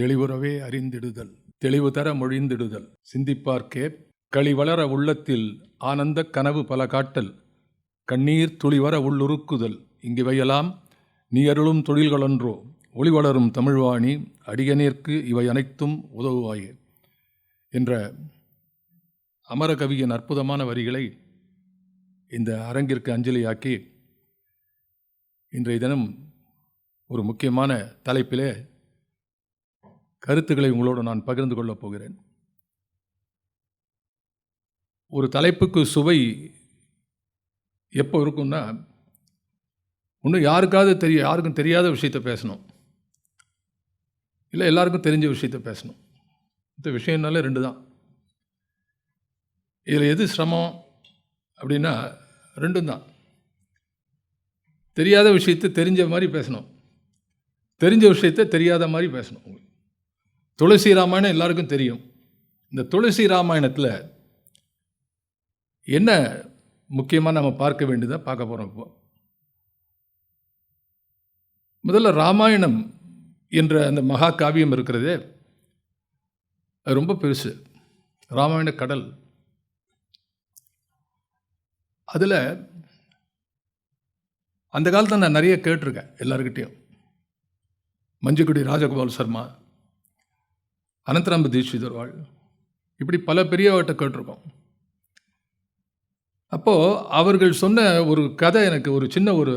தெளிவுறவே அறிந்திடுதல் தெளிவு தர மொழிந்திடுதல். சிந்திப்பார்க்கே களி வளர உள்ளத்தில் ஆனந்த கனவு பல காட்டல் கண்ணீர் துளிவர உள்ளுருக்குதல் இங்கிவையெல்லாம் நீ அருளும் ஒளி வளரும் தமிழ்வாணி அடியநேர்க்கு இவை அனைத்தும் உதவுவாயே என்ற அமரகவியின் அற்புதமான வரிகளை இந்த அரங்கிற்கு அஞ்சலியாக்கி இன்றைய தினம் ஒரு முக்கியமான தலைப்பிலே கருத்துக்களை உங்களோடு நான் பகிர்ந்து கொள்ளப் போகிறேன். ஒரு தலைப்புக்கு சுவை எப்போ இருக்கும்னா இன்னும் யாருக்காவது தெரிய யாருக்கும் தெரியாத விஷயத்தை பேசணும். இல்லை எல்லாருக்கும் தெரிஞ்ச விஷயத்தை பேசணும். இந்த விஷயம்னாலே ரெண்டு தான். இதில் எது சிரமம் அப்படின்னா ரெண்டும் தான். தெரியாத விஷயத்தை தெரிஞ்ச மாதிரி பேசணும். தெரிஞ்ச விஷயத்தை தெரியாத மாதிரி பேசணும். உங்களுக்கு துளசி ராமாயணம் எல்லாருக்கும் தெரியும். இந்த துளசி ராமாயணத்தில் என்ன முக்கியமாக நம்ம பார்க்க வேண்டியதாக பார்க்க போகிறோம் இப்போ. முதல்ல ராமாயணம் என்ற அந்த மகா காவியம் இருக்கிறதே அது ரொம்ப பெருசு. ராமாயண கடல். அதில் அந்த காலத்தில் நான் நிறைய கேட்டிருக்கேன் எல்லாருக்கிட்டேயும் மஞ்சுக்குடி ராஜகோபால் சர்மா அனந்தராம்ப தீட்சிதர்வாள். இப்படி பல பெரியவர்கிட்ட கேட்டிருக்கோம். அப்போது அவர்கள் சொன்ன ஒரு கதை எனக்கு ஒரு சின்ன ஒரு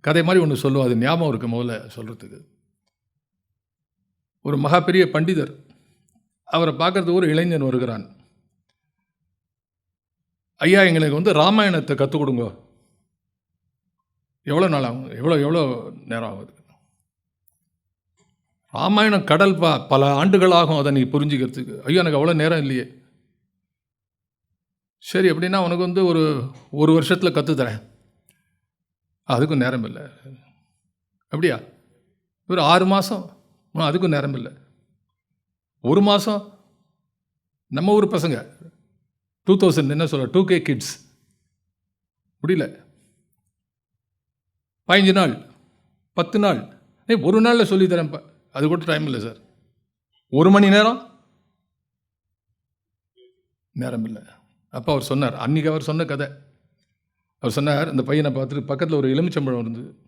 கதை மாதிரி ஒன்று சொல்லுவோம். அது ஞாபகம் இருக்கு முதல்ல சொல்கிறதுக்கு ஒரு மகா பெரிய பண்டிதர். அவரை பார்க்குறதுக்கு ஒரு இளைஞன் வருகிறான். ஐயா எங்களுக்கு வந்து ராமாயணத்தை கற்றுக் கொடுங்க. எவ்வளோ நாள் ஆகும்? எவ்வளோ எவ்வளோ நேரம் ஆகுது? ராமாயணம் கடல் பா பல ஆண்டுகள் ஆகும் அதை நீ புரிஞ்சுக்கிறதுக்கு. ஐயோ எனக்கு அவ்வளோ நேரம் இல்லையே. சரி அப்படின்னா உனக்கு வந்து ஒரு ஒரு வருஷத்தில் கற்றுத்தரேன் அதுக்கும் நேரம் இல்லை. அப்படியா? ஒரு ஆறு மாதம் அதுக்கும் நேரம் இல்லை. ஒரு மாதம் நம்ம ஊர் பசங்க. டூ தௌசண்ட் என்ன சொல்ல டூ கே கிட்ஸ் முடியல. பதினஞ்சு நாள். பத்து நாள். ஏய் ஒரு நாளில் சொல்லித்தரேன்ப்பா அது கூட டைம் இல்லை சார் ஒரு மணி நேரம்? நேரம் இல்லை. அப்போ அவர் சொன்னார். அன்றைக்கி அவர் சொன்ன கதை. அவர் சொன்னார் அந்த பையனை பார்த்துட்டு பக்கத்தில் ஒரு எலுமிச்சம்பழம் இருந்தது.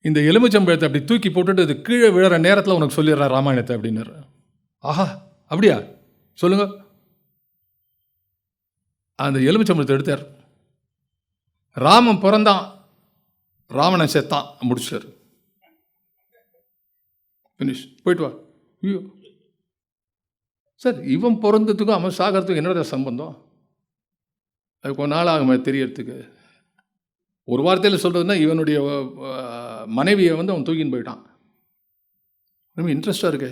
இந்த எலுமிச்சம்பழத்தை அப்படி தூக்கி போட்டுட்டு அது கீழே விழுற நேரத்தில் உனக்கு சொல்லிடுறா ராமாயணத்தை அப்படின்னாரு. ஆஹா அப்படியா? சொல்லுங்க. அந்த எலுமிச்சம்பழத்தை எடுத்தார். ராமன் பிறந்தான். ராவணன் செத்தான். முடிச்சார் ஃபினிஷ் போயிட்டு வா. ஐயோ. சார் இவன் பிறந்ததுக்கும் அவன் சாகிறதுக்கும் என்னடா சம்பந்தம்? அது கொஞ்ச நாள் ஆகுமே தெரியறதுக்கு. ஒரு வார்த்தையில் சொல்கிறதுனா இவனுடைய மனைவியை வந்து அவன் தூக்கின்னு போயிட்டான். ரொம்ப இன்ட்ரெஸ்டாக இருக்கு.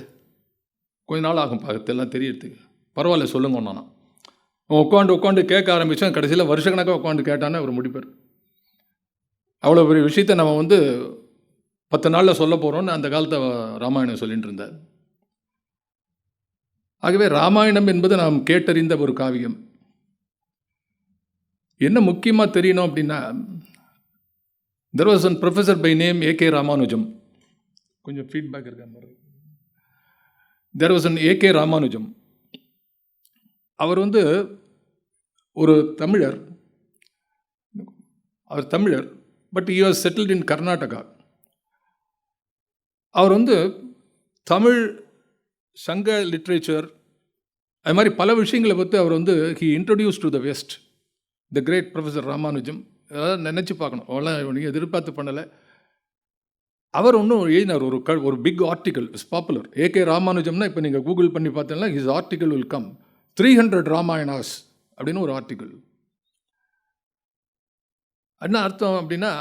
கொஞ்ச நாள் ஆகும் பார்க்கறதெல்லாம் தெரியறதுக்கு. பரவாயில்ல சொல்லுங்க ஒன்றானா அவன் உட்காந்து உட்காந்து கேட்க ஆரம்பித்தான் கடைசியில் வருஷக்கணக்காக உட்காந்து கேட்டானே அவர் முடிப்பார். அவ்வளோ பெரிய விஷயத்தை நம்ம வந்து பத்து நாளில் சொல்ல போகிறோம்னு அந்த காலத்தை ராமாயணம் சொல்லிட்டு இருந்தார். ஆகவே ராமாயணம் என்பது நாம் கேட்டறிந்த ஒரு காவியம். என்ன முக்கியமாக தெரியணும் அப்படின்னா there was an professor by name AK Ramanujam கொஞ்சம் ஃபீட்பேக் இருக்க மாதிரி there was an AK Ramanujam அவர் வந்து ஒரு தமிழர். அவர் தமிழர் but you are settled in Karnataka அவர் வந்து தமிழ் சங்க லிட்ரேச்சர் அது மாதிரி பல விஷயங்களை பற்றி அவர் வந்து he introduce to the west the great professor Ramanujam அதாவது நினச்சி பார்க்கணும். அவெல்லாம் நீங்கள் எதிர்பார்த்து பண்ணலை. அவர் ஒன்றும் எழுதினார். ஒரு க ஒரு big article is popular AK ராமானுஜம்னா இப்போ நீங்கள் கூகுள் பண்ணி பார்த்தீங்கன்னா his article will come three hundred Ramayanas அப்படின்னு ஒரு ஆர்டிக்கல் என்ன அர்த்தம் அப்படின்னா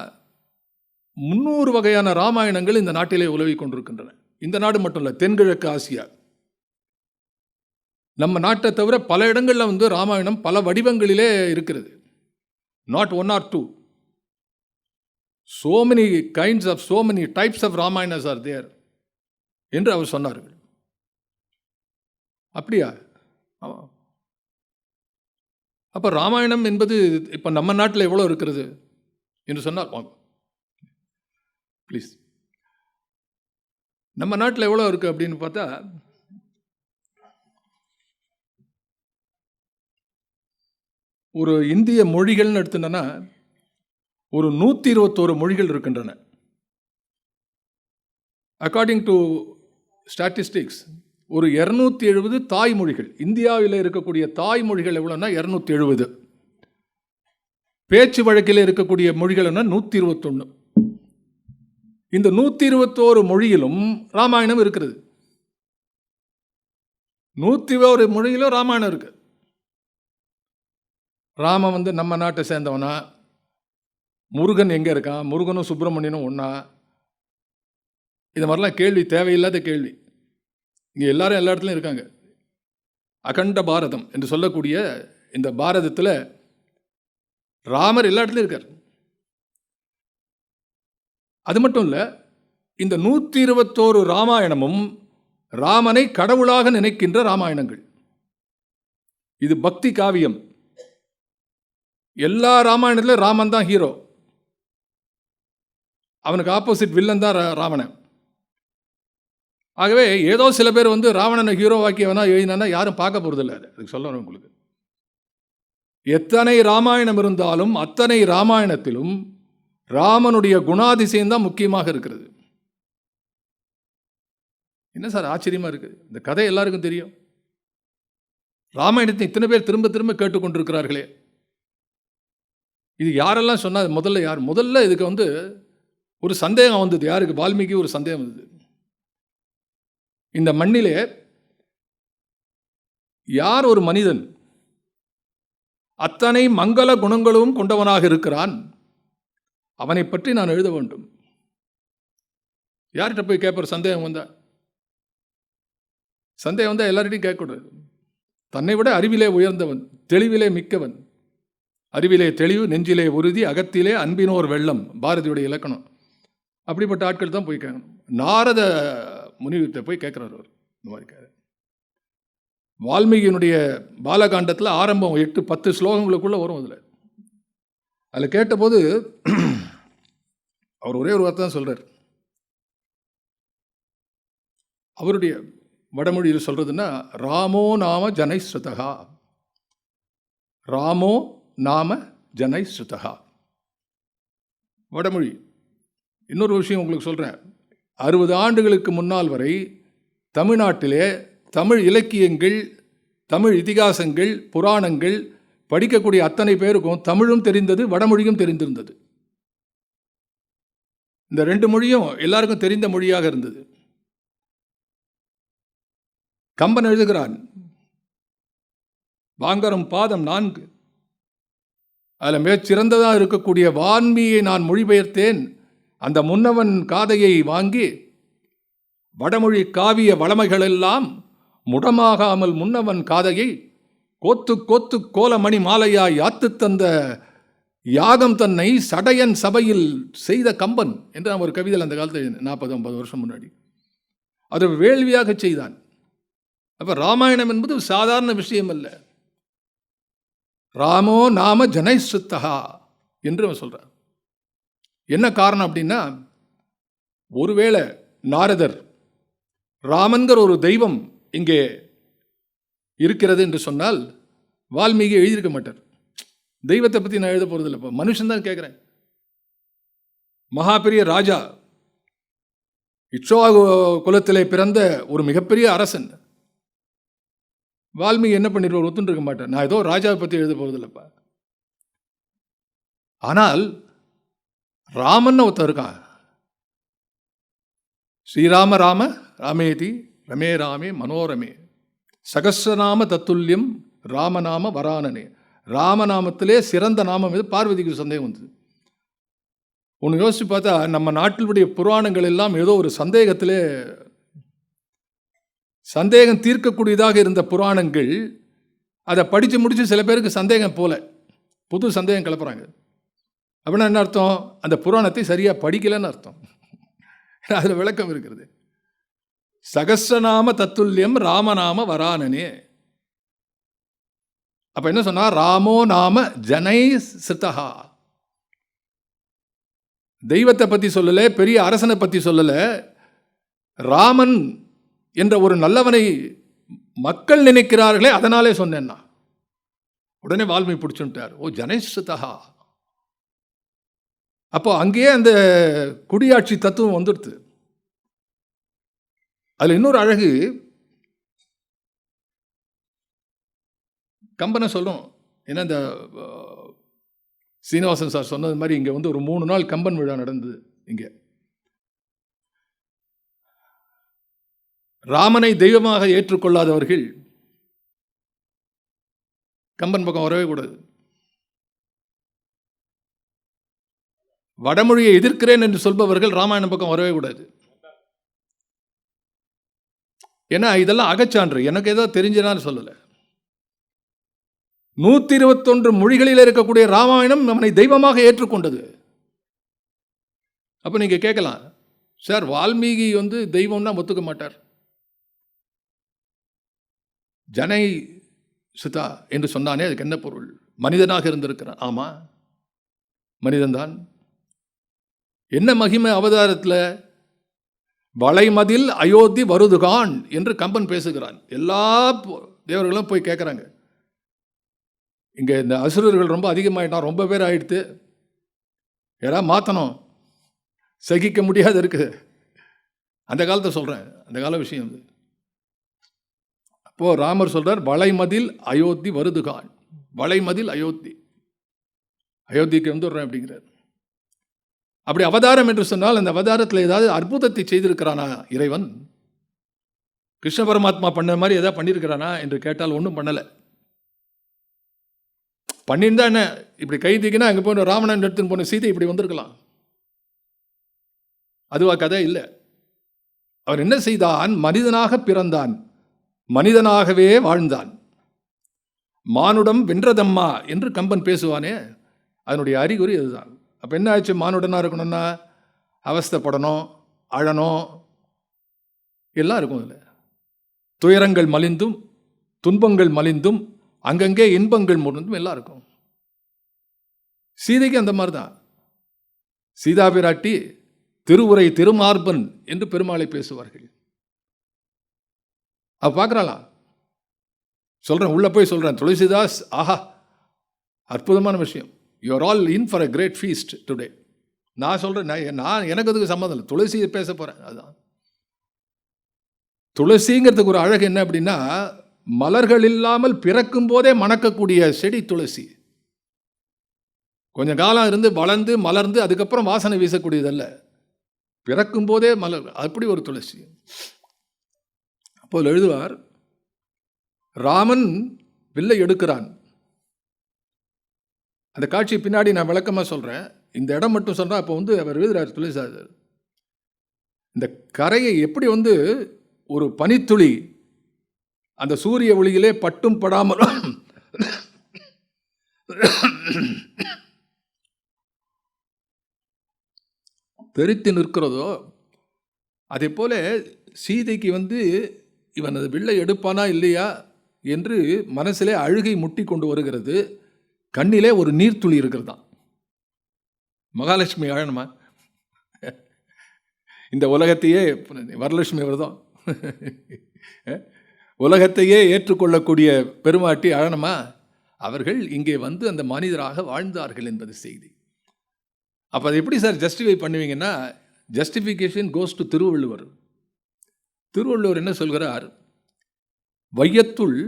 முன்னூறு வகையான ராமாயணங்கள் இந்த நாட்டிலே உலவி கொண்டிருக்கின்றன. இந்த நாடு மட்டும் இல்லை தென்கிழக்கு ஆசியா. நம்ம நாட்டை தவிர பல இடங்களில் வந்து ராமாயணம் பல வடிவங்களிலே இருக்கிறது. Not one or two so many kinds of so many types of Ramayanas are there என்று அவர் சொன்னார்கள். அப்படியா? ஆமாம். அப்போ ராமாயணம் என்பது இப்போ நம்ம நாட்டில் எவ்வளோ இருக்கிறது? என்று சொன்னார் ப்ளீஸ் நம்ம நாட்டில் எவ்வளோ இருக்குது அப்படின்னு பார்த்தா ஒரு இந்திய மொழிகள்னு எடுத்துட்டோன்னா ஒரு நூற்றி இருபத்தோரு மொழிகள் இருக்கின்றன. அக்கார்டிங் டு ஸ்டாட்டிஸ்டிக்ஸ் ஒரு இரநூத்தி எழுபது தாய்மொழிகள். இந்தியாவில் இருக்கக்கூடிய தாய்மொழிகள் எவ்வளோன்னா இரநூத்தி எழுபது பேச்சு வழக்கில் இருக்கக்கூடிய மொழிகள்னா நூற்றி இருபத்தொன்று இந்த நூற்றி இருபத்தோரு மொழியிலும் ராமாயணம் இருக்கிறது நூற்றி ஒரு மொழியிலும் ராமாயணம் இருக்கு. ராமன் வந்து நம்ம நாட்டை சேர்ந்தவனா. முருகன் எங்கே இருக்கான்? முருகனும் சுப்பிரமணியனும் ஒன்றா இது மாதிரிலாம் கேள்வி தேவையில்லாத கேள்வி. இங்கே எல்லாரும் எல்லா இடத்துலையும் இருக்காங்க. அகண்ட பாரதம் என்று சொல்லக்கூடிய இந்த பாரதத்தில் ராமர் எல்லா இடத்துலையும் இருக்கார். அது மட்டும் இல்லை இந்த நூற்றி இருபத்தோரு ராமாயணமும் ராமனை கடவுளாக நினைக்கின்ற ராமாயணங்கள். இது பக்தி காவியம். எல்லா ராமாயணத்திலும் ராமன் தான் ஹீரோ அவனுக்கு ஆப்போசிட் வில்லன் தான் ரா- ராவணன். ஆகவே ஏதோ சில பேர் வந்து ராவணனை ஹீரோ வேணா எழுதினா யாரும் பார்க்க போகிறதில்ல அதுக்கு சொல்லணும் உங்களுக்கு. எத்தனை ராமாயணம் இருந்தாலும் அத்தனை ராமாயணத்திலும் ராமனுடைய குணாதிசயம் தான் முக்கியமாக இருக்கிறது. என்ன சார் ஆச்சரியமா இருக்குது? இந்த கதை எல்லாருக்கும் தெரியும். ராமாயணத்தை இத்தனை பேர் திரும்ப திரும்ப கேட்டுக்கொண்டிருக்கிறார்களே. இது யாரெல்லாம் சொன்னா முதல்ல யார்? முதல்ல இதுக்கு வந்து ஒரு சந்தேகம் வந்தது. யாருக்கு? வால்மீகி ஒரு சந்தேகம் வந்தது. இந்த மண்ணிலே யார் ஒரு மனிதன் அத்தனை மங்கள குணங்களும் கொண்டவனாக இருக்கிறான்? அவனை பற்றி நான் எழுத வேண்டும். யார்கிட்ட போய் கேட்பார் சந்தேகம் வந்தா? சந்தேகம் வந்தால் எல்லார்கிட்டையும் கேட்கக்கூடாது. தன்னை விட அறிவிலே உயர்ந்தவன் தெளிவிலே மிக்கவன். அறிவிலே தெளிவு நெஞ்சிலே உறுதி அகத்திலே அன்பினோர் வெள்ளம் பாரதியுடைய இலக்கணம். அப்படிப்பட்ட ஆட்கள் தான் போய் கேட்கணும். நாரத முனிவிட்ட போய் கேட்குறாரு அவர். இந்த மாதிரி கே- வால்மீகியினுடைய பாலகாண்டத்தில் ஆரம்பம் எட்டு பத்து ஸ்லோகங்களுக்குள்ளே வரும் அதில். அதில் கேட்டபோது அவர் ஒரே ஒரு வார்த்தை தான் சொல்கிறார் அவருடைய வடமொழியில் சொல்கிறதுன்னா ராமோ நாம ஜனை ஸ்ருதகா ராமோ நாம ஜனை ஸ்ருதகா வடமொழி. இன்னொரு விஷயம் உங்களுக்கு சொல்கிறேன் அறுபது ஆண்டுகளுக்கு முன்னால் வரை தமிழ்நாட்டிலே தமிழ் இலக்கியங்கள் தமிழ் இதிகாசங்கள் புராணங்கள் படிக்கக்கூடிய அத்தனை பேருக்கும் தமிழும் தெரிந்தது வடமொழியும் தெரிந்திருந்தது. இந்த ரெண்டு மொழியும் எல்லாருக்கும் தெரிந்த மொழியாக இருந்தது. கம்பன் எழுதுகிறான் வாங்கரும் பாதம் நான்கு. அதில் மிகச்சிறந்ததாக இருக்கக்கூடிய வான்மியை நான் மொழிபெயர்த்தேன். அந்த முன்னவன் காதையை வாங்கி வடமொழி காவிய வளமைகளெல்லாம் முடமாகாமல் முன்னவன் காதையை கோத்து கோத்து கோலமணி மாலையாய் யாத்துத் தந்த யாகம் தன்னை சடையன் சபையில் செய்த கம்பன் என்று நான் ஒரு கவிதையில் அந்த காலத்தில் நாற்பது ஐம்பது வருஷம் முன்னாடி. அதை வேள்வியாக செய்தான். அப்போ ராமாயணம் என்பது சாதாரண விஷயம் அல்ல. ராமோ நாம ஜனைசுத்தகா என்று அவன் சொல்கிறார் என்ன காரணம் அப்படின்னா ஒருவேளை நாரதர் ராமன்கிற ஒரு தெய்வம் இங்கே இருக்கிறது என்று சொன்னால் வால்மீகி எழுதியிருக்க மாட்டார். தெய்வத்தை பற்றி நான் எழுத போகிறது இப்போ மனுஷன் தான் கேட்குறேன் மகாபெரிய ராஜா இச்சோ குலத்திலே பிறந்த ஒரு மிகப்பெரிய அரசன். வால்மீகி என்ன பண்ணிடுவார் ஒத்துன்னு இருக்க மாட்டேன் நான் ஏதோ ராஜாவை பற்றி எழுத போகிறதில்லப்பா ஆனால் ராமன் ஒருத்தன் இருக்கான். ஸ்ரீராம ராம ராமேதி ரமே ராமே மனோரமே சகஸ்ரநாம தத்துல்யம் ராமநாம வரானனே. ராமநாமத்திலே சிறந்த நாமம் இது. பார்வதிக்கு சந்தேகம் வந்தது. ஒன்று யோசிச்சு பார்த்தா நம்ம நாட்டினுடைய புராணங்கள் எல்லாம் ஏதோ ஒரு சந்தேகத்திலே சந்தேகம் தீர்க்கக்கூடியதாக இருந்த புராணங்கள் அதை படித்து முடித்து சில பேருக்கு சந்தேகம் போல. புது சந்தேகம் கிளப்புறாங்க. அப்படின்னா என்ன அர்த்தம்? அந்த புராணத்தை சரியாக படிக்கலைன்னு அர்த்தம். அதில் விளக்கம் இருக்கிறது. சகஸ்ரநாம தத்துல்யம் ராமநாம வரானனே. அப்போ என்ன சொன்னால் ராமோ நாம ஜனை சித்தகா தெய்வத்தை பற்றி சொல்லலை பெரிய அரசனை பற்றி சொல்லலை ராமன் என்ற ஒரு நல்லவனை மக்கள் நினைக்கிறார்களே அதனாலே சொன்னேன்னா உடனே வால்மை பிடிச்சுட்டார். ஓ ஜனேசுதா அப்போ அங்கேயே அந்த குடியாட்சி தத்துவம் வந்துடுது. அதில் இன்னொரு அழகு கம்பனை சொல்லும். ஏன்னா இந்த சீனிவாசன் சார் சொன்னது மாதிரி இங்கே வந்து ஒரு மூணு நாள் கம்பன் விழா நடந்தது இங்கே. ராமனை தெய்வமாக ஏற்றுக்கொள்ளாதவர்கள் கம்பன் பக்கம் வரவே கூடாது. வடமொழியை எதிர்க்கிறேன் என்று சொல்பவர்கள் ராமாயணம் பக்கம் வரவே கூடாது. ஏன்னா இதெல்லாம் அகச்சான்று. எனக்கு ஏதோ தெரிஞ்சனான்னு சொல்லலை. நூற்றி இருபத்தொன்று மொழிகளில் இருக்கக்கூடிய ராமாயணம் நம்மை தெய்வமாக ஏற்றுக்கொண்டது. அப்போ நீங்கள் கேட்கலாம் சார் வால்மீகி வந்து தெய்வம்னா ஒத்துக்க மாட்டார். ஜனை சுதா என்று சொன்னானே அதுக்கு என்ன பொருள்? மனிதனாக இருந்திருக்கிறான். ஆமாம் மனிதன்தான் என்ன மகிமை அவதாரத்தில்? வளைமதில் அயோத்தி வருதுகான் என்று கம்பன் பேசுகிறான். எல்லா தேவர்களும் போய் கேட்குறாங்க இங்கே இந்த அசுரர்கள் ரொம்ப அதிகமாகிட்டான் ரொம்ப பேர் ஆயிடுத்து. யாராவது மாற்றணும் சகிக்க முடியாது இருக்குது அந்த காலத்தை சொல்கிறேன் அந்த கால விஷயம் அது. அப்போது ராமர் சொல்கிறார் வளைமதில் அயோத்தி வருதுகான். வளைமதில் அயோத்தி. அயோத்திக்கு வந்துடுறேன் அப்படிங்கிறார். அப்படி அவதாரம் என்று சொன்னால் அந்த அவதாரத்தில் ஏதாவது அற்புதத்தை செய்திருக்கிறானா இறைவன்? கிருஷ்ண பரமாத்மா பண்ண மாதிரி எதாவது பண்ணியிருக்கிறானா என்று கேட்டால் ஒன்றும் பண்ணலை. பண்ணியிருந்தா என்ன? இப்படி கை தீக்கினா அங்கே போன ராவணன் எடுத்துன்னு போன சீதை இப்படி வந்திருக்கலாம். அதுவா கதை? இல்லை. அவர் என்ன செய்தான்? மனிதனாக பிறந்தான். மனிதனாகவே வாழ்ந்தான். மானுடம் வென்றதம்மா என்று கம்பன் பேசுவானே. அதனுடைய அறிகுறி அதுதான் அப்போ என்ன ஆச்சு மானுடனாக இருக்கணும்னா அவஸ்தைப்படணும் அழணும். எல்லாம் இருக்கும் இதில். துயரங்கள் மலிந்தும் துன்பங்கள் மலிந்தும் அங்கங்கே இன்பங்கள் முறிந்தும் எல்லாம் இருக்கும் சீதைக்கு அந்த மாதிரி தான். சீதா பிராட்டி திருவுரை திருமார்பன் என்று பெருமாளை பேசுவார்கள். அவ பார்க்குறாளாம் சொல்கிறேன் உள்ளே போய் சொல்கிறேன் துளசிதாஸ் ஆஹா அற்புதமான விஷயம். You are all in for a great feast today நான் சொல்கிறேன் நான் நான் எனக்கு அதுக்கு சம்மந்தம் இல்லை. துளசி பேச போகிறேன் அதுதான் துளசிங்கிறதுக்கு ஒரு அழகு என்ன அப்படின்னா மலர்கள் இல்லாமல் பிறக்கும் போதே மணக்கக்கூடிய செடி துளசி. கொஞ்சம் காலம் இருந்து வளர்ந்து மலர்ந்து அதுக்கப்புறம் வாசனை வீசக்கூடியதல்ல. பிறக்கும் போதே மலர் அப்படி ஒரு துளசி. அப்போது எழுதுவார் ராமன் வில்லை எடுக்கிறான். அந்த காட்சி பின்னாடி நான் விளக்கமாக சொல்கிறேன் இந்த இடம் மட்டும் சொல்கிறேன் அப்போ வந்து அவர் எழுதுகிறார் துளசிதாசர் இந்த கரையை எப்படி வந்து ஒரு பனித்துளி அந்த சூரிய ஒளியிலே பட்டும் படாமலும் தெரித்து நிற்கிறதோ அதே போல சீதைக்கு வந்து இவன் அது வில்லை எடுப்பானா இல்லையா என்று மனசிலே அழுகை முட்டி கொண்டு வருகிறது. கண்ணிலே ஒரு நீர்த்துளி இருக்கிறதாம். மகாலட்சுமி அழணுமா இந்த உலகத்தையே வரலட்சுமி விரதம் உலகத்தையே ஏற்றுக்கொள்ளக்கூடிய பெருமாட்டி அழனமா அவர்கள் இங்கே வந்து அந்த மனிதராக வாழ்ந்தார்கள் என்பது செய்தி. அப்போ அதை எப்படி sir justify பண்ணுவீங்கன்னா justification goes to Thiruvalluvar. Thiruvalluvar என்ன சொல்கிறார்? வையத்துள்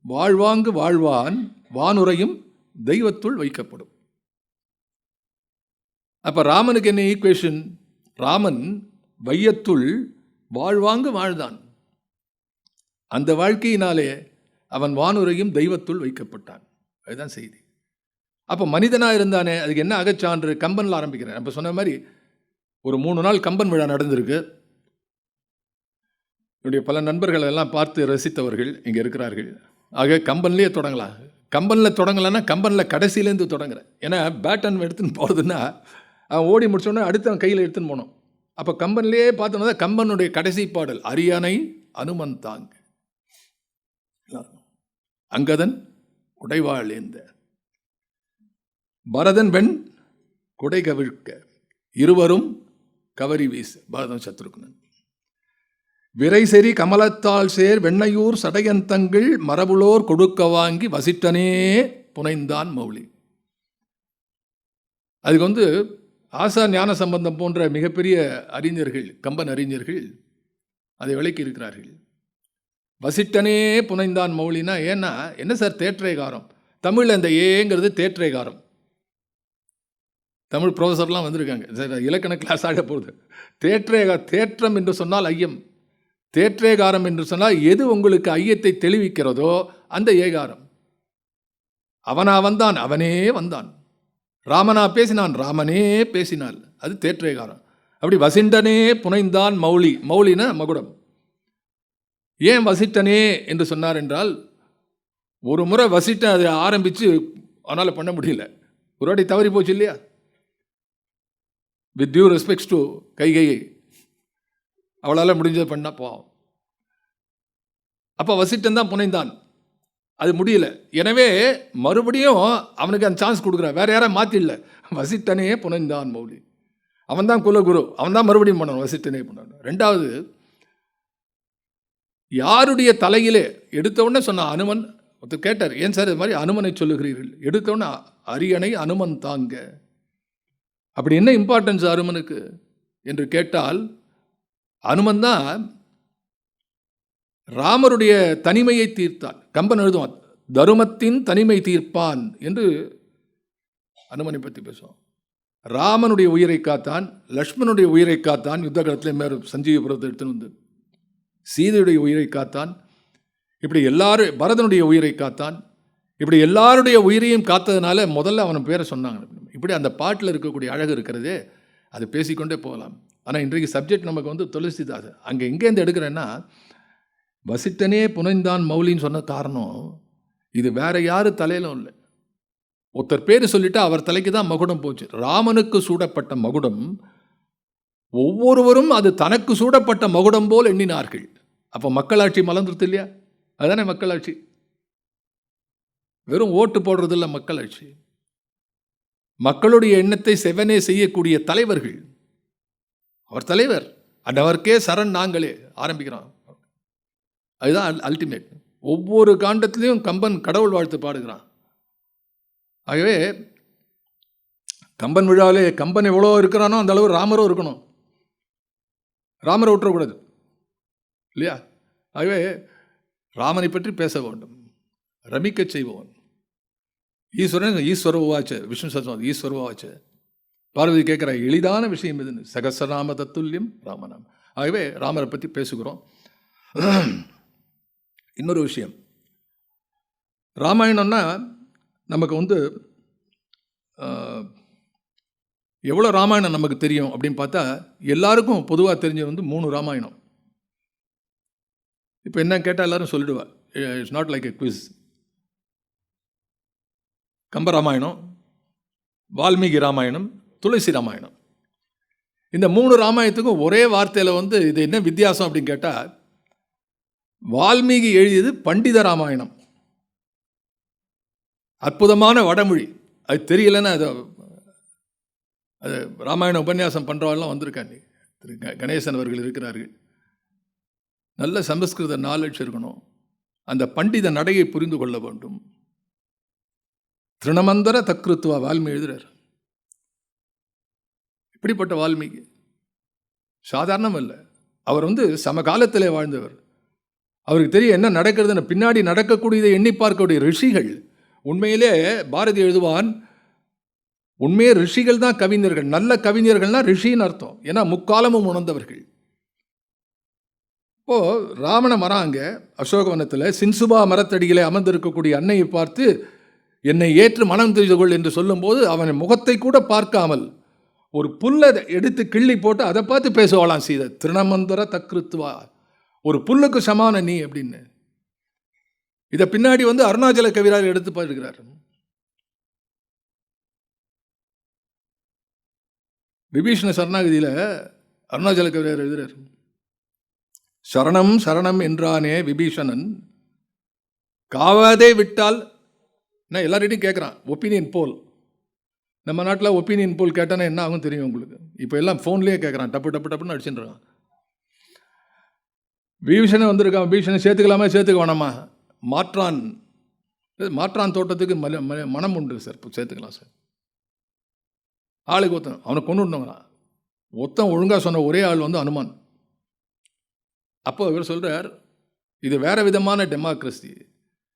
வாழ்வாங்கு வாழ்வான் வானுரையும் தெய்வத்துள் வைக்கப்படும். அப்போ ராமனுக்கு என்ன ஈக்குவேஷன் ராமன் வையத்துள் வாழ்வாங்கு வாழ்ந்தான். அந்த வாழ்க்கையினாலே அவன் வானுரையும் தெய்வத்துள் வைக்கப்பட்டான். அதுதான் செய்தி. அப்போ மனிதனாக இருந்தானே அதுக்கு என்ன அகச்சான்று கம்பனில் ஆரம்பிக்கிறேன். அப்போ சொன்ன மாதிரி ஒரு மூணு நாள் கம்பன் விழா நடந்திருக்கு. என்னுடைய பல நண்பர்கள் எல்லாம் பார்த்து ரசித்தவர்கள் இங்கே இருக்கிறார்கள். ஆக கம்பன்லேயே தொடங்கலாம். கம்பனில் தொடங்கலைன்னா கம்பனில் கடைசியிலேருந்து தொடங்குறேன் ஏன்னா பேட்டன் எடுத்துன்னு போகிறதுன்னா அவன் ஓடி முடிச்சோடனே அடுத்து அவன் கையில் எடுத்துன்னு போனோம். அப்போ கம்பன்லேயே பார்த்தோன்னா கம்பனுடைய கடைசி பாடல் அரியணை அனுமந்தாங்க அங்கதன் குடைவாள் ஏந்த. பரதன் வெண் குடை கவிழ்க்க இருவரும் கவரி வீசு பரதன் சத்ருக்னன். விரைசெறி கமலத்தால் சேர் வெண்ணையூர் சடையந்தங்கள் மரபுளோர் கொடுக்க வாங்கி வசிட்டனே புனைந்தான் மௌலி. அதுக்கு வந்து ஆசா ஞான சம்பந்தம் போன்ற மிகப்பெரிய அறிஞர்கள் கம்பன் அறிஞர்கள் அதை விளக்கி இருக்கிறார்கள் வசிட்டனே புனைந்தான் மௌலினா. ஏன்னா என்ன சார் தேற்றைகாரம்? தமிழில் அந்த ஏங்கிறது தேற்றைகாரம். தமிழ் ப்ரொஃபஸர்லாம் வந்திருக்காங்க. சார் இலக்கண கிளாஸ் ஆக போகுது. தேற்றேகா தேற்றம் என்று சொன்னால் ஐயம். தேற்றேகாரம் என்று சொன்னால் எது உங்களுக்கு ஐயத்தை தெளிவிக்கிறதோ அந்த ஏகாரம். அவனா வந்தான் அவனே வந்தான். ராமனா பேசினான் ராமனே பேசினாள். அது தேற்றேகாரம். அப்படி வசிண்டனே புனைந்தான் மௌலி. மௌலின மகுடம். ஏன் வசிட்டனே என்று சொன்னார் என்றால் ஒரு முறை வசிட்ட அதை ஆரம்பித்து அவனால் பண்ண முடியல. ஒரு வாட்டி தவறி போச்சு இல்லையா? வித் டியூ ரெஸ்பெக்ட்ஸ் டு கைகையை அவளால் முடிஞ்சதை பண்ணா பாவம். அப்போ வசிட்டன் தான் புனைந்தான். அது முடியல. எனவே மறுபடியும் அவனுக்கு அந்த சான்ஸ் கொடுக்குறான் வேற யாரும் மாற்றிடல வசிட்டனே புனைந்தான் மௌலி. அவன் தான் குலகுரு. அவன் தான் மறுபடியும் பண்ணணும். வசிட்டனே பண்ணணும் ரெண்டாவது யாருடைய தலையிலே எடுத்தவுடனே சொன்ன அனுமன் ஒருத்தர் கேட்டார் ஏன் சார் இது மாதிரி அனுமனை சொல்லுகிறீர்கள்? எடுத்தவுடனே அரியணை அனுமன் தாங்க. அப்படி என்ன இம்பார்ட்டன்ஸ் அனுமனுக்கு? என்று கேட்டால் அனுமன் தான் ராமருடைய தனிமையை தீர்த்தான். கம்பன் எழுதுவான் தருமத்தின் தனிமை தீர்ப்பான் என்று அனுமனை பற்றி பேசுவோம் ராமனுடைய உயிரை காத்தான் லக்ஷ்மனுடைய உயிரை காத்தான் யுத்த காலத்தில் மேலும் சஞ்சீவபுரத்தை எடுத்துன்னு வந்து சீதையுடைய உயிரை காத்தான். இப்படி எல்லாரும் பரதனுடைய உயிரை காத்தான். இப்படி எல்லாருடைய உயிரையும் காத்ததுனால முதல்ல அவன் பேரை சொன்னாங்க. இப்படி அந்த பாட்டில் இருக்கக்கூடிய அழகு இருக்கிறதே அது பேசிக்கொண்டே போகலாம். ஆனால் இன்றைக்கு சப்ஜெக்ட் நமக்கு வந்து துளசிதாஸ் அங்கே எங்கேருந்து எடுக்கிறேன்னா வசிட்டனே புனைந்தான் மௌலின்னு சொன்ன காரணம் இது வேற யாரு தலையிலும் இல்லை. ஒருத்தர் பேர் சொல்லிவிட்டு அவர் தலைக்கு தான் மகுடம் போச்சு. ராமனுக்கு சூடப்பட்ட மகுடம் ஒவ்வொருவரும் அது தனக்கு சூடப்பட்ட மகுடம் போல் எண்ணினார்கள். அப்போ மக்களாட்சி மலர்ந்துருது இல்லையா? அதுதானே மக்களாட்சி. வெறும் ஓட்டு போடுறது இல்லை மக்களாட்சி. மக்களுடைய எண்ணத்தை செவனே செய்யக்கூடிய தலைவர்கள். அவர் தலைவர். அண்டவர்க்கே சரண் நாங்களே ஆரம்பிக்கிறோம். அதுதான் அல்டிமேட். ஒவ்வொரு காண்டத்திலையும் கம்பன் கடவுள் வாழ்த்து பாடுகிறான். ஆகவே கம்பன் விழாவிலே கம்பன் எவ்வளோ இருக்கிறானோ அந்த அளவு ராமரும் இருக்கணும். ராமரை விட்டுறக்கூடாது. இல்லையா? ஆகவே ராமனை பற்றி பேச வேண்டும். ரமிக்க செய்பவன். ஈஸ்வரன் ஈஸ்வரவாச்ச விஷ்ணு சத்வம் ஈஸ்வர உவாச்ச. பார்வதி கேட்குற எளிதான விஷயம் எதுன்னு? சகசநாம தத்துல்யம் ராமநாம் ஆகவே ராமரை பற்றி பேசுகிறோம். இன்னொரு விஷயம். ராமாயணம்னா நமக்கு வந்து எவ்வளோ ராமாயணம் நமக்கு தெரியும் அப்படின்னு பார்த்தா எல்லாருக்கும் பொதுவாக தெரிஞ்சது வந்து மூணு ராமாயணம். இப்போ என்ன கேட்டால் எல்லாரும் சொல்லிடுவா it's not like a quiz Kambaramayanam Valmiki Ramayanam Tulsi Ramayanam. இந்த மூணு ராமாயணத்துக்கும் ஒரே வார்த்தையில் வந்து இது என்ன வித்தியாசம் அப்படின்னு கேட்டால் வால்மீகி எழுதியது பண்டித ராமாயணம். அற்புதமான வடமொழி. அது தெரியலன்னா அதை அது ராமாயண உபன்யாசம் பண்ணுறவெல்லாம் வந்திருக்காங்க. திரு கணேசன் அவர்கள் இருக்கிறார்கள். நல்ல சமஸ்கிருத நாலேஜ் இருக்கணும். அந்த பண்டித நடையை புரிந்து கொள்ள வேண்டும். திருணமந்தர தக்ருத்துவா வால்மி எழுதுறார். இப்படிப்பட்ட வால்மீகி சாதாரணம் இல்லை அவர் வந்து சமகாலத்திலே வாழ்ந்தவர். அவருக்கு தெரியும் என்ன நடக்கிறதுன்னு. பின்னாடி நடக்கக்கூடியதை எண்ணி பார்க்கக்கூடிய ரிஷிகள் உண்மையிலே பாரதி எழுதுவான் உண்மையே ரிஷிகள் தான் கவிஞர்கள். நல்ல கவிஞர்கள்னா ரிஷின்னு அர்த்தம். ஏன்னா முக்காலமும் உணர்ந்தவர்கள். இப்போது ராவண மரம் அங்கே அசோகவனத்தில் சின்சுபா மரத்தடியில் அமர்ந்திருக்கக்கூடிய அன்னையை பார்த்து என்னை ஏற்று மனம் தெரிந்து கொள் என்று சொல்லும்போது அவன் முகத்தை கூட பார்க்காமல் ஒரு புல்லை எடுத்து கிள்ளி போட்டு அதை பார்த்து பேசுவாளாம் சீதை. திருணமந்தர தக்ருத்துவா ஒரு புல்லுக்கு சமான நீ அப்படின்னு. இதை பின்னாடி வந்து அருணாச்சல கவிராஜ் எடுத்து பாருக்கிறார் விபீஷண சரணாகதியில் அருணாச்சல கவிராஜ் எழுதுகிறார் சரணம் சரணம் என்றானே விபீஷணன். காவாதே விட்டால் நான் எல்லார்கிட்டையும் கேட்குறான் ஒப்பீனியன் போல். நம்ம நாட்டில் ஒப்பீனியன் போல் கேட்டானே என்ன ஆகும் தெரியும் உங்களுக்கு? இப்போ எல்லாம் ஃபோன்லேயே கேட்குறான் டப்பு டப்பு டப்புன்னு அடிச்சுட்டுருக்கான் விபீஷணன் வந்திருக்கான் விபீஷணன் சேர்த்துக்கலாமா சேர்த்துக்க வேணாமா மாற்றான். மாற்றான் தோட்டத்துக்கு மல ம- மனம் உண்டு சார். இப்போ சேர்த்துக்கலாம் சார். ஆளுக்கு ஒருத்தன் அவனை கொண்டு விடணுங்கிறான் ஒருத்தன் ஒழுங்காக சொன்ன ஒரே ஆள் வந்து அனுமான். அப்போ இவர் சொல்கிறார் இது வேறு விதமான democracy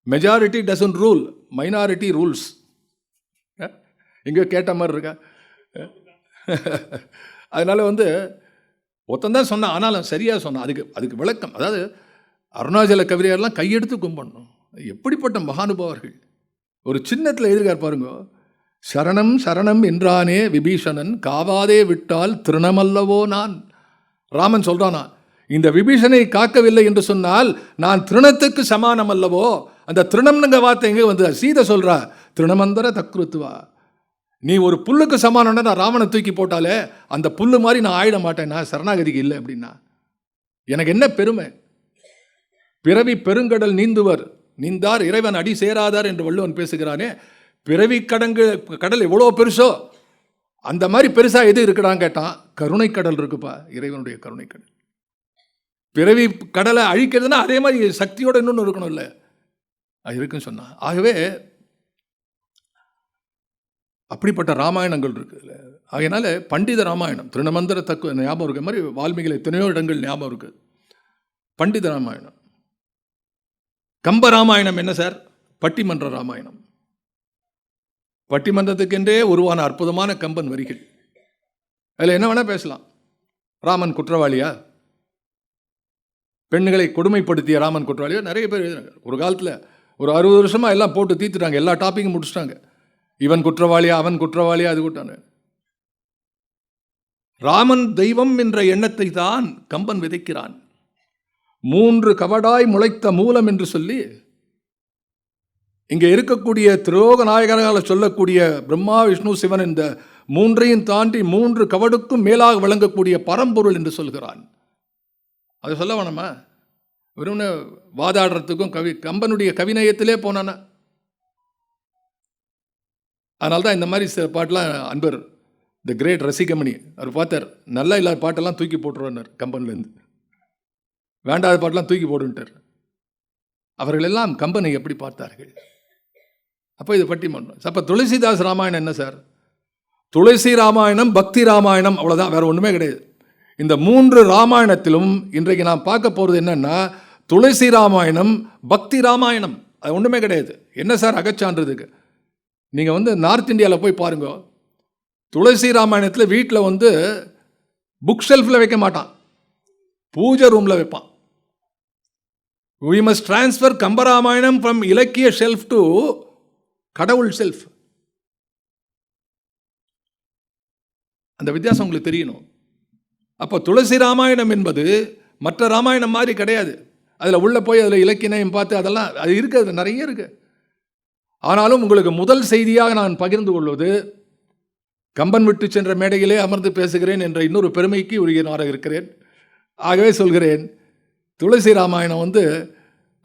majority doesn't rule minority rules எங்கேயோ கேட்ட மாதிரி இருக்கா? அதனால் வந்து ஒருத்தன் தான் சொன்னான் ஆனாலும் சரியாக சொன்னான். அதுக்கு அதுக்கு விளக்கம். அதாவது அருணாச்சல கவிரியாரெலாம் கையெடுத்து கும்பிடணும். எப்படிப்பட்ட மகானுபாவர்கள்? ஒரு சின்னத்தில் எதிர்கார் பாருங்க சரணம் சரணம் என்றானே விபீஷணன். காவாதே விட்டால் திருணமல்லவோ நான்? ராமன் சொல்கிறானா இந்த விபீஷனை காக்கவில்லை என்று சொன்னால் நான் திருணத்துக்கு சமானம் அல்லவோ அந்த திருணம்னுங்க வார்த்தை எங்கே வந்து சீதை சொல்கிறா திருணமந்தர தக்ருத்துவா. நீ ஒரு புல்லுக்கு சமானம்னா நான் ராவணை தூக்கி போட்டாலே அந்த புல்லு மாதிரி நான் ஆயிட மாட்டேன் நான் சரணாகதிக்கு இல்லை அப்படின்னா. எனக்கு என்ன பெருமை? பிறவி பெருங்கடல் நீந்துவர் நீந்தார் இறைவன் அடி சேராதார் என்று வள்ளுவன் பேசுகிறானே பிறவி கடங்கு கடல் எவ்வளோ பெருசோ அந்த மாதிரி பெருசாக எது இருக்குடான்னு கேட்டான். கருணை கடல் இருக்குப்பா இறைவனுடைய கருணை கடல். பிறவி கடலை அழிக்கிறதுனா அதே மாதிரி சக்தியோட இன்னொன்று இருக்கணும் இல்லை? அது இருக்குன்னு சொன்னான். ஆகவே அப்படிப்பட்ட ராமாயணங்கள் இருக்குது அதனால் பண்டித ராமாயணம் திருநமந்திர தக்கு ஞாபகம் இருக்க மாதிரி வால்மீகியில் எத்தனையோ இடங்கள் ஞாபகம் இருக்குது பண்டித ராமாயணம். கம்ப ராமாயணம் என்ன சார்? பட்டிமன்ற ராமாயணம். பட்டிமன்றத்துக்கென்றே உருவான அற்புதமான கம்பன் வரிகள். அதில் என்ன வேணால் பேசலாம். ராமன் குற்றவாளியா? பெண்களை கொடுமைப்படுத்திய ராமன் குற்றவாளியா? நிறைய பேர் எழுதுறாங்க. ஒரு காலத்தில் ஒரு அறுபது வருஷமாக எல்லாம் போட்டு தீர்த்துட்டாங்க எல்லா டாப்பிக்கும் முடிச்சிட்டாங்க. இவன் குற்றவாளியா அவன் குற்றவாளியா? அது கூட்டாங்க ராமன் தெய்வம் என்ற எண்ணத்தை தான் கம்பன் விதைக்கிறான். மூன்று கவடாய் முளைத்த மூலம் என்று சொல்லி இங்கே இருக்கக்கூடிய திரோக நாயகர்களால் சொல்லக்கூடிய பிரம்மா விஷ்ணு சிவன் இந்த மூன்றையும் தாண்டி மூன்று கவடுக்கும் மேலாக விளங்கக்கூடிய பரம்பொருள் என்று சொல்கிறான். அதை சொல்ல வேணாமா வெறும் வாதாடுறதுக்கும் கவி கம்பனுடைய கவிநயத்திலே போனானா? அதனால தான் இந்த மாதிரி சில பாட்டெலாம் அன்பர் த கிரேட் ரசிகமணி அவர் பார்த்தார் நல்லா இல்லாத பாட்டெல்லாம் தூக்கி போட்டுருவார் கம்பன்லேருந்து. வேண்டாத பாட்டெல்லாம் தூக்கி போடுன்ட்டார். அவர்களெல்லாம் கம்பனை எப்படி பார்த்தார்கள்? அப்போ இது பட்டிமன்றம். அப்போ துளசிதாஸ் ராமாயணம் என்ன சார்? துளசி ராமாயணம் பக்தி ராமாயணம் அவ்வளோதான் வேறு ஒன்றுமே கிடையாது. இந்த மூன்று ராமாயணத்திலும் இன்றைக்கு நான் பார்க்க போகிறது என்னென்னா துளசி ராமாயணம் பக்தி ராமாயணம் அது ஒன்றுமே கிடையாது. என்ன சார் அகச்சான்றதுக்கு நீங்கள் வந்து நார்த் இந்தியாவில் போய் பாருங்க. துளசி ராமாயணத்தில் வீட்டில் வந்து புக் ஷெல்ஃபில் வைக்க மாட்டான். பூஜை ரூமில் வைப்பான். We must transfer Kambaramayanam from இலக்கிய ஷெல்ஃப் டு கடவுள் செல்ஃப் அந்த வித்தியாசம் உங்களுக்கு தெரியணும். அப்போ துளசி ராமாயணம் என்பது மற்ற ராமாயணம் மாதிரி கிடையாது. அதில் உள்ளே போய் அதில் இலக்கியம் பார்த்து அதெல்லாம் அது இருக்குது அது நிறைய இருக்குது ஆனாலும் உங்களுக்கு முதல் செய்தியாக நான் பகிர்ந்து கொள்வது கம்பன் விட்டு சென்ற மேடையிலே அமர்ந்து பேசுகிறேன் என்ற இன்னொரு பெருமைக்கு உரியனாக இருக்கிறேன். ஆகவே சொல்கிறேன் துளசி ராமாயணம் வந்து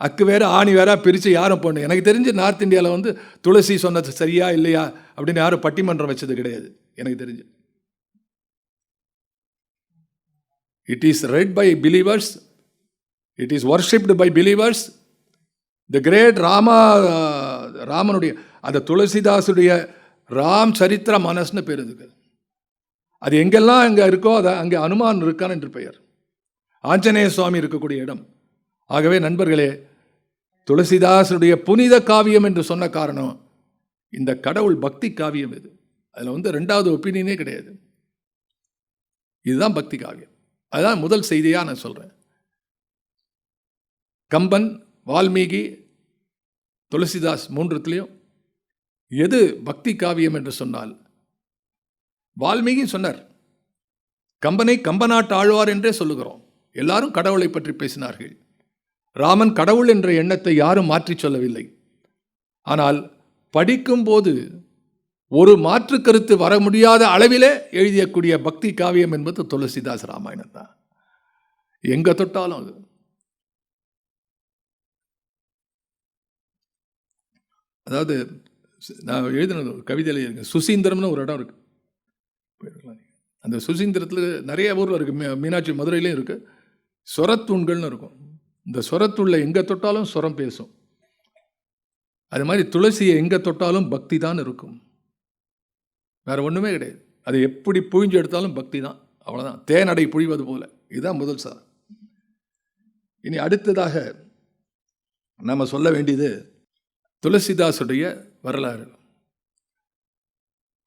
அக்கு வேற ஆணி வேற பிரித்து யாரும் போடணும் எனக்கு தெரிஞ்சு நார்த் இந்தியாவில் வந்து துளசி சொன்னது சரியா இல்லையா அப்படின்னு யாரும் பட்டிமன்றம் வச்சது கிடையாது. எனக்கு தெரிஞ்சு. It is read by believers it is worshipped by believers the great Rama ராமனுடைய அந்த துளசிதாசுடைய ராம் சரித்திர மனஸ்னு பேர் இருக்கு அது எங்கெல்லாம் அங்கே இருக்கோ அதை அங்கே அனுமான் இருக்கான் என்று பெயர். ஆஞ்சநேய சுவாமி இருக்கக்கூடிய இடம். ஆகவே நண்பர்களே துளசிதாசனுடைய புனித காவியம் என்று சொன்ன காரணம் இந்த கடவுள் பக்தி காவியம் இது. அதில் வந்து ரெண்டாவது ஒப்பீனியனே கிடையாது. இதுதான் பக்தி காவியம். அதுதான் முதல் செய்தியாக நான் சொல்கிறேன் கம்பன் வால்மீகி துளசிதாஸ் மூன்றுத்துலேயும் எது பக்தி காவியம் என்று சொன்னால் வால்மீகி சொன்னார் கம்பனை கம்பநாட்டு ஆழ்வார் என்றே சொல்லுகிறோம். எல்லாரும் கடவுளை பற்றி பேசினார்கள். ராமன் கடவுள் என்ற எண்ணத்தை யாரும் மாற்றிச் சொல்லவில்லை. ஆனால் படிக்கும்போது ஒரு மாற்று கருத்து வர முடியாத அளவிலே எழுதியக்கூடிய பக்தி காவியம் என்பது துளசிதாஸ் ராமாயணம் தான். எங்க தொட்டாலும் அது. அதாவது நான் எழுதின கவிதையில் இருக்கு சுசீந்திரம்னு ஒரு இடம் இருக்கு. அந்த சுசீந்திரத்தில் நிறைய ஊரில் இருக்குது மீ மீனாட்சி மதுரையிலையும் இருக்குது சொரத்தூண்கள்னு இருக்கும். இந்த சுரத்துள்ள எங்கே தொட்டாலும் சுரம் பேசும். அது மாதிரி துளசியை எங்கே தொட்டாலும் பக்தி தான் இருக்கும். வேற ஒன்றுமே கிடையாது. அது எப்படி புழிஞ்சு எடுத்தாலும் பக்தி தான். அவ்வளோதான் தேனடை புழிவது போல். இதுதான் முதல் சார் இனி அடுத்ததாக நம்ம சொல்ல வேண்டியது துளசிதாசுடைய வரலாறு.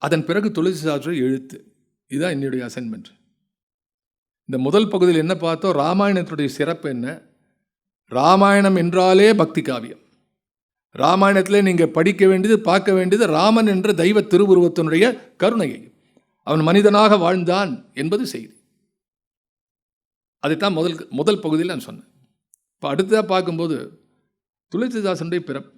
அதன் பிறகு துளசிதாசுடைய எழுத்து. இதுதான் என்னுடைய அசைன்மெண்ட் இந்த முதல் பகுதியில் என்ன பார்த்தோம்? ராமாயணத்துடைய சிறப்பு என்ன? ராமாயணம் என்றாலே பக்தி காவியம். ராமாயணத்தில் நீங்கள் படிக்க வேண்டியது பார்க்க வேண்டியது ராமன் என்ற தெய்வ திருவுருவத்தினுடைய கருணையை. அவன் மனிதனாக வாழ்ந்தான் என்பது செய்தி. அதைத்தான் முதல் முதல் பகுதியில் நான் சொன்னேன். இப்போ அடுத்ததாக பார்க்கும்போது துளசிதாசனுடைய பிறப்பு.